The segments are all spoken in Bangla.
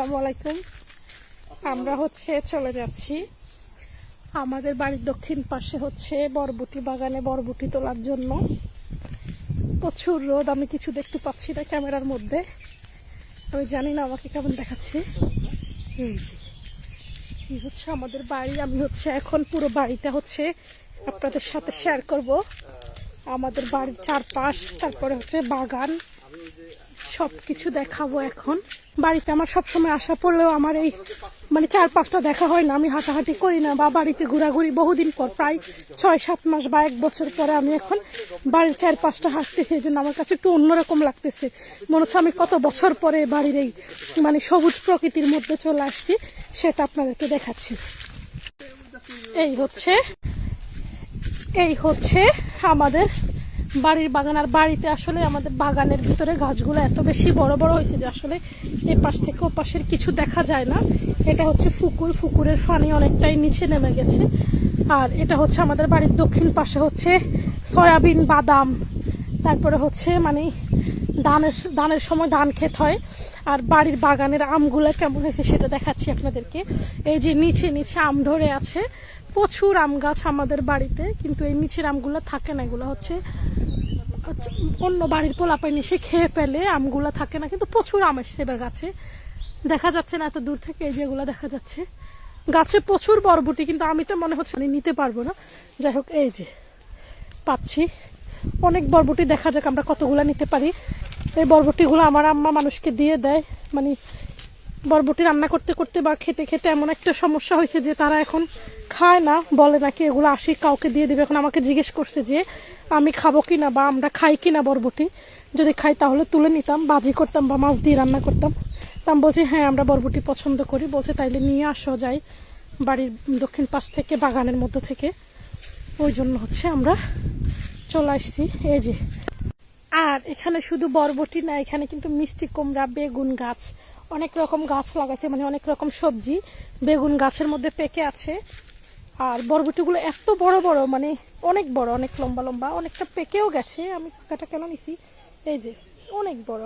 আসসালামু আলাইকুম। আমরা হচ্ছে চলে যাচ্ছি। আমাদের বাড়ির দক্ষিণ পাশে হচ্ছে বরবটি বাগানে বরবটি তোলার জন্য। প্রচুর রোদ, আমি কিছু দেখতে পাচ্ছি না ক্যামেরার মধ্যে। আমি জানি না আমাকে কেমন দেখাচ্ছে। যে হচ্ছে আমাদের বাড়ি। আমি হচ্ছে এখন পুরো বাড়িটা হচ্ছে আপনাদের সাথে শেয়ার করব। আমাদের বাড়ির চারপাশ, তারপরে হচ্ছে বাগান। সব কিছু দেখাবো এখন। বাড়িতে আমার সবসময় আসা পড়লেও আমার এই মানে চার পাঁচটা দেখা হয় না, আমি হাঁটাহাঁটি করি না বা বাড়িতে ঘোরাঘুরি বহুদিন পর, প্রায় ছয় সাত মাস বা এক বছর পরে আমি এখন বাড়ির চার পাঁচটা হাঁটতেছি, এই জন্য আমার কাছে একটু অন্যরকম লাগতেছে। মনে হচ্ছে আমি কত বছর পরে বাড়ির এই মানে সবুজ প্রকৃতির মধ্যে চলে আসছি, সেটা আপনাদেরকে দেখাচ্ছি। এই হচ্ছে এই হচ্ছে আমাদের বাড়ির বাগান আর বাড়িতে আসলে আমাদের বাগানের ভিতরে গাছগুলো এত বেশি বড় বড় হয়েছে যে আসলে এ পাশ থেকে ও পাশের কিছু দেখা যায় না। এটা হচ্ছে ফুকুর। ফুকুরের ফানি অনেকটাই নিচে নেমে গেছে। আর এটা হচ্ছে আমাদের বাড়ির দক্ষিণ পাশে হচ্ছে সয়াবিন বাদাম। তারপরে হচ্ছে মানে ধানের ধানের সময় ধান ক্ষেত হয়। আর বাড়ির বাগানের আমগুলো কেমন হয়েছে সেটা দেখাচ্ছি আপনাদেরকে। এই যে নিচে নিচে আম ধরে আছে। প্রচুর আম গাছ আমাদের বাড়িতে, কিন্তু এই নিচের আমগুলো থাকে না। এগুলো হচ্ছে অন্য বাড়ির পোলাপাইন এসে খেয়ে ফেলে, আমগুলো থাকে না। কিন্তু প্রচুর আম এসছে এবার গাছে। দেখা যাচ্ছে না এত দূর থেকে, এই যেগুলো দেখা যাচ্ছে। গাছে প্রচুর বরবটি, কিন্তু আমি তো মনে হচ্ছে নিতে পারব না। যাই হোক, এই যে পাচ্ছি। অনেক বরবটি, দেখা যাক আমরা কতগুলো নিতে পারি। এই বরবটিগুলো আমার আম্মা মানুষকে দিয়ে দেয়। মানে বরবটি রান্না করতে করতে বা খেতে খেতে এমন একটা সমস্যা হয়েছে যে তারা এখন খায় না, বলে নাকি এগুলো আসি, কাউকে দিয়ে দেবে। এখন আমাকে জিজ্ঞেস করছে যে আমি খাব কি না বা আমরা খাই কি না বরবটি। যদি খাই তাহলে তুলে নিতাম, বাজি করতাম বা মাছ দিয়ে রান্না করতাম। তা আমি বলছি হ্যাঁ আমরা বরবটি পছন্দ করি। বলছে, তাইলে নিয়ে আসো, যাই বাড়ির দক্ষিণ পাশ থেকে, বাগানের মধ্যে থেকে। ওই জন্য হচ্ছে আমরা চলে আসছি। এই যে আর এখানে শুধু বরবটি না, এখানে কিন্তু মিষ্টি কুমড়া, বেগুন গাছ, অনেক রকম গাছ লাগাইছে মানে অনেক রকম সবজি বেগুন গাছের মধ্যে পেকে আছে। আর বরবটিগুলো এত বড় বড় মানে অনেক বড়, অনেক লম্বা লম্বা, অনেকটা পেকেও গেছে, আমি টাকাটা কেন নিছি? এই যে, অনেক বড়।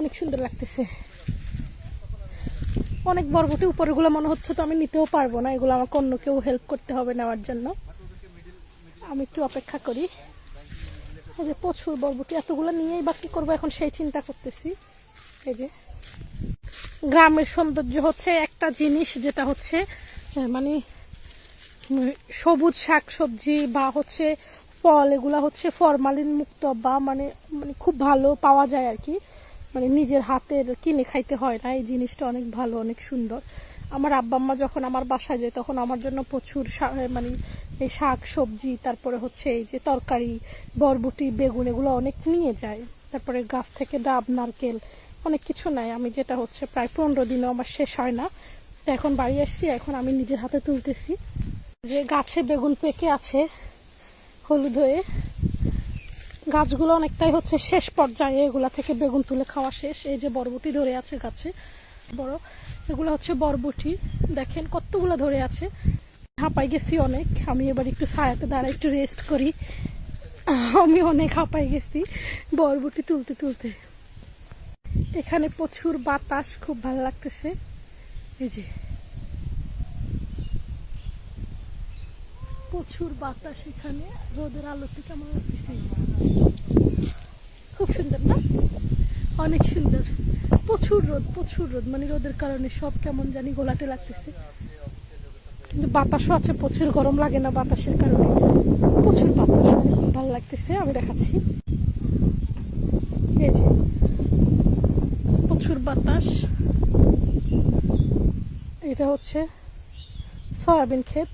অনেক সুন্দর লাগতেছে। অনেক বরবটি উপরগুলো মনে হচ্ছে তো আমি নিতেও পারব না, এগুলো আমাকে অন্য কেউ হেল্প করতে হবে নেওয়ার জন্য। আমি একটু অপেক্ষা করি। এই যে প্রচুর বরবটি, এতগুলো নিয়েই বা কি করব এখন সেই চিন্তা করতেছি। এই যে গ্রামের সৌন্দর্য হচ্ছে একটা জিনিস যেটা হচ্ছে মানে সবুজ শাক সবজি বা হচ্ছে ফল, এগুলো হচ্ছে ফরমালিন মুক্ত বা মানে মানে খুব ভালো পাওয়া যায় আর কি। মানে নিজের হাতের কিনে খাইতে হয় না, এই জিনিসটা অনেক ভালো, অনেক সুন্দর। আমার আব্বা আম্মা যখন আমার বাসায় যায় তখন আমার জন্য প্রচুর মানে এই শাক, সবজি, তারপরে হচ্ছে এই যে তরকারি, বরবটি, বেগুন, এগুলো অনেক নিয়ে যায়। তারপরে গাছ থেকে ডাব, নারকেল, অনেক কিছু নেয়। আমি যেটা হচ্ছে প্রায় পনেরো দিনও আমার শেষ হয় না। এখন বাড়ি আসছি, এখন আমি নিজের হাতে তুলতেছি। যে গাছে বেগুন পেকে আছে, হলুদ হয়ে, গাছগুলো অনেকটাই হচ্ছে শেষ পর্যায়ে, এগুলা থেকে বেগুন তুলে খাওয়া শেষ। এই যে বরবটি ধরে আছে গাছে, বড়। এগুলো হচ্ছে বরবটি। দেখেন কতগুলো ধরে আছে। হাঁপাই গেছি অনেক। আমি এবার একটু ছায়াতে দাঁড়াই একটু রেস্ট করি। আমি অনেক হাঁপাই গেছি বরবটি তুলতে তুলতে। এখানে প্রচুর বাতাস, খুব ভালো লাগতেছে। এই যে। প্রচুর বাতাস এখানে। রোদের আলোতে কেমন লাগতেছে? খুব সুন্দর না? অনেক সুন্দর। প্রচুর রোদ প্রচুর রোদ। মানে রোদের কারণে সব কেমন জানি গোলাটে লাগতেছে। কিন্তু বাতাসও আছে, প্রচুর গরম লাগে না বাতাসের কারণে। প্রচুর বাতাস ভালো লাগতেছে, আমি দেখাচ্ছি। এই যে, প্রচুর বাতাস। এটা হচ্ছে সয়াবিন ক্ষেত।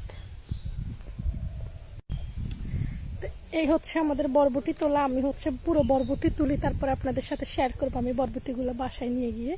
এই হচ্ছে আমাদের বরবটি তোলা, আমি হচ্ছে পুরো বরবটি তুলি, তারপর আপনাদের সাথে শেয়ার করব, আমি বরবটিগুলো বাসায় নিয়ে গিয়ে।